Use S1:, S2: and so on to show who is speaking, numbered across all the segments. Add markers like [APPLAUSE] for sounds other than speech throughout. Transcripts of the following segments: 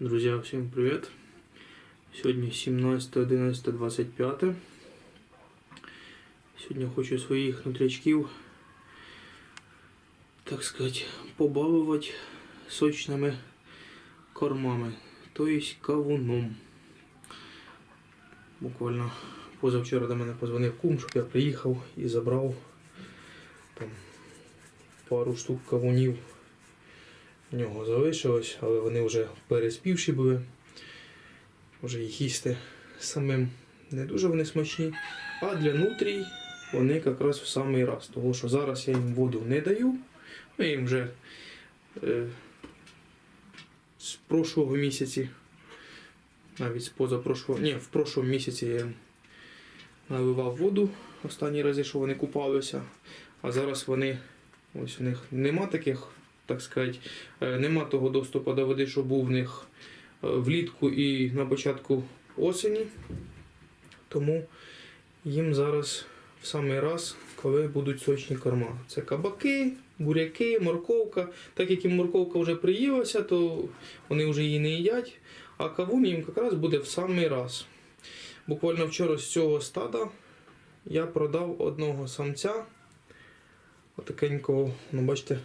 S1: Друзья, всем привет! Сегодня 17.11.25. Сьогодні хочу своїх нутрячків, так сказати, побалувати сочними кормами, тобто кавуном. Буквально позавчора до мене позвонив кум, щоб я приїхав і забрав там пару штук кавунів. В нього залишилось, але вони вже переспівші були. Вже їх їсти самим не дуже вони смачні. А для нутрій вони якраз в самий раз. Тому що зараз я їм воду не даю. Я їм вже е, з прошлого місяці, навіть з позапрошлого, ні, в прошлому місяці я їм наливав воду останні рази, що вони купалися. А зараз вони, ось у них нема таких, так сказати, е, нема того доступу до води, що був в них е, влітку і на початку осені. Тому їм зараз в самий раз, коли будуть сочні корма. Це кабаки, буряки, морковка. Так як їм морковка вже приїлася, то вони вже її не їдять. А кавун їм якраз буде в самий раз. Буквально вчора з цього стада я продав одного самця. Отакенького, ну бачите,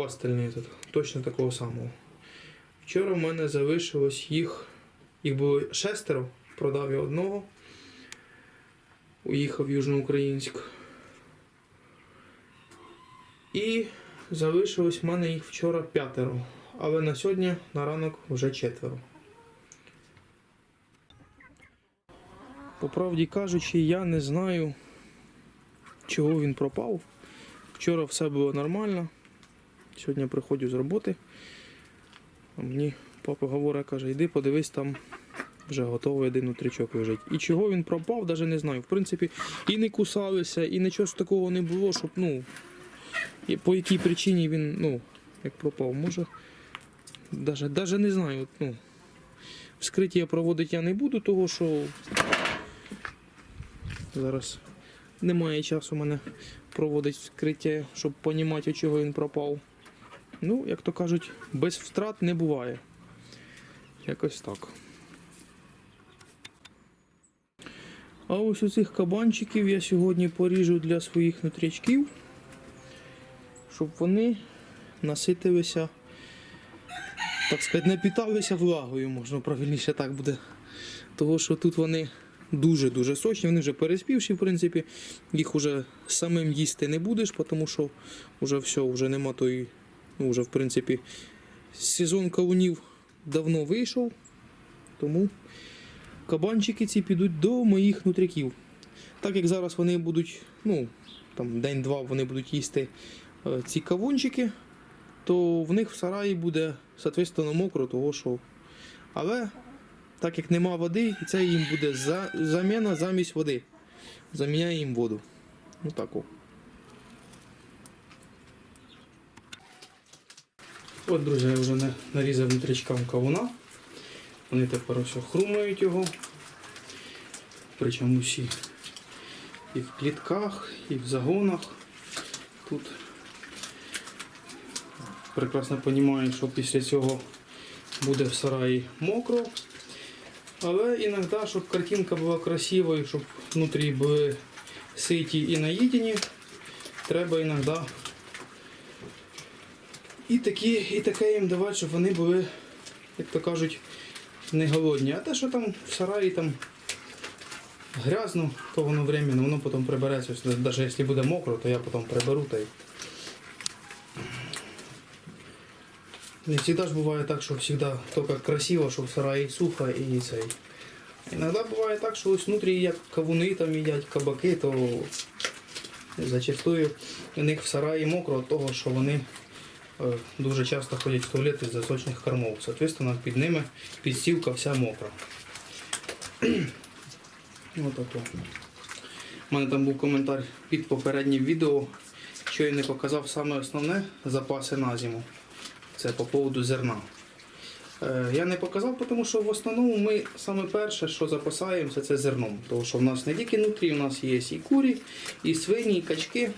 S1: пастельний тут, точно такого самого. Вчора в мене залишилось їх, їх було шестеро, продав я одного. Уїхав в Южноукраїнськ. І залишилось в мене їх вчора п'ятеро. Але на сьогодні на ранок вже четверо. По правді кажучи, я не знаю, чого він пропав. Вчора все було нормально. Сьогодні приходжу з роботи. А мені папа говорить, каже, йди подивись, там вже готовий один нутричок лежить. І чого він пропав, навіть не знаю. В принципі, і не кусалися, і нічого такого не було, щоб, ну, по якій причині він, ну, як пропав, може. Даже не знаю. Ну, вскриття проводити я не буду, того що зараз немає часу мене проводить вскриття, щоб розуміти, чого він пропав. Ну, як то кажуть, без втрат не буває. Якось так. А ось у цих кабанчиків я сьогодні поріжу для своїх нутрячків, щоб вони наситилися, так сказати, напіталися влагою, можна правильніше так буде. Того, що тут вони дуже-дуже сочні, вони вже переспівші, в принципі, їх вже самим їсти не будеш, тому що вже все, вже нема тої, ну вже в принципі сезон кавунів давно вийшов, тому кабанчики ці підуть до моїх нутряків. Так як зараз вони будуть, ну, там день-два вони будуть їсти е, ці кавунчики, то в них в сараї буде, соответственно, мокро, того що. Але так як нема води, це їм буде за, заміна замість води. Заміняє їм воду. Ну так о. От, друзі, я вже нарізав внутрічкам кавуна. Вони тепер ось хрумають його. Причому всі і в клітках, і в загонах. Тут прекрасно розумію, що після цього буде в сараї мокро. Але іноді, щоб картинка була красивою, щоб внутрі були ситі і наїдені, треба іноді і, такі, і таке їм давати, щоб вони були, як то кажуть, не голодні. А те, що там в сараї там грязно, то воно временно, воно потім прибереться. Навіть якщо буде мокро, то я потім приберу та й. Не завжди ж буває так, що завжди тільки красиво, що в сараї сухо і цей. Іноді буває так, що ось внутрі як кавуни там їдять, кабаки, то зачастую у них в сараї мокро від того, що вони дуже часто ходять в туалет із засочних кормов. Соответственно, під ними підстілка вся мокра. [CLEARS THROAT] Отако. У мене там був коментар під попереднім відео, що я не показав саме основне запаси на зиму. Це по поводу зерна. Е, Я не показав, тому що в основному ми саме перше, що запасаємося, це зерном. Тому що в нас не тільки нутрі, у нас є і курі, і свині, і качки.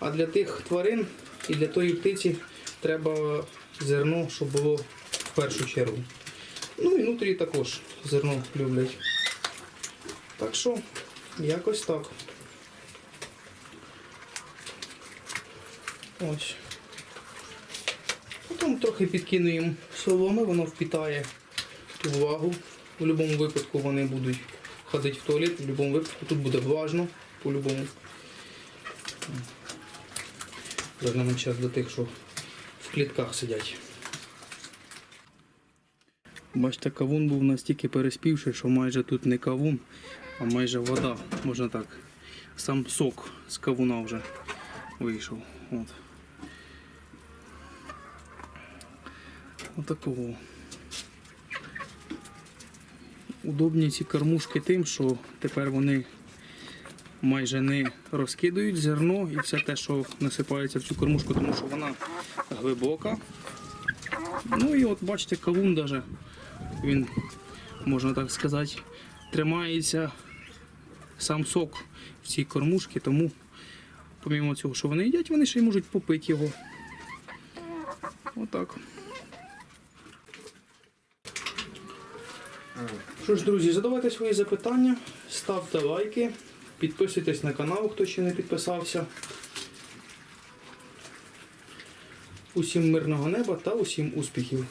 S1: А для тих тварин і для тої птиці треба зерно, щоб було в першу чергу. Ну і внутрі також зерно люблять. Так що, якось так. Ось. Потім трохи підкинуємо соломи, воно впітає ту влагу. В будь-якому випадку вони будуть ходити в туалет, в будь-якому випадку тут буде влажно, по-любому. Вернемо час до тих, що в клітках сидять. Бачите, кавун був настільки переспівший, що майже тут не кавун, а майже вода, можна так. Сам сок з кавуна вже вийшов. От. Отакого. Удобні ці кормушки тим, що тепер вони майже не розкидують зерно і все те, що насипається в цю кормушку, тому що вона глибока. Ну і от бачите, кавун даже, він, можна так сказати, тримається сам сок в цій кормушці, тому помимо цього, що вони їдять, вони ще й можуть попити його. Отак. Що ж, друзі, задавайте свої запитання, ставте лайки, підписуйтесь на канал, хто ще не підписався. Усім мирного неба та усім успіхів!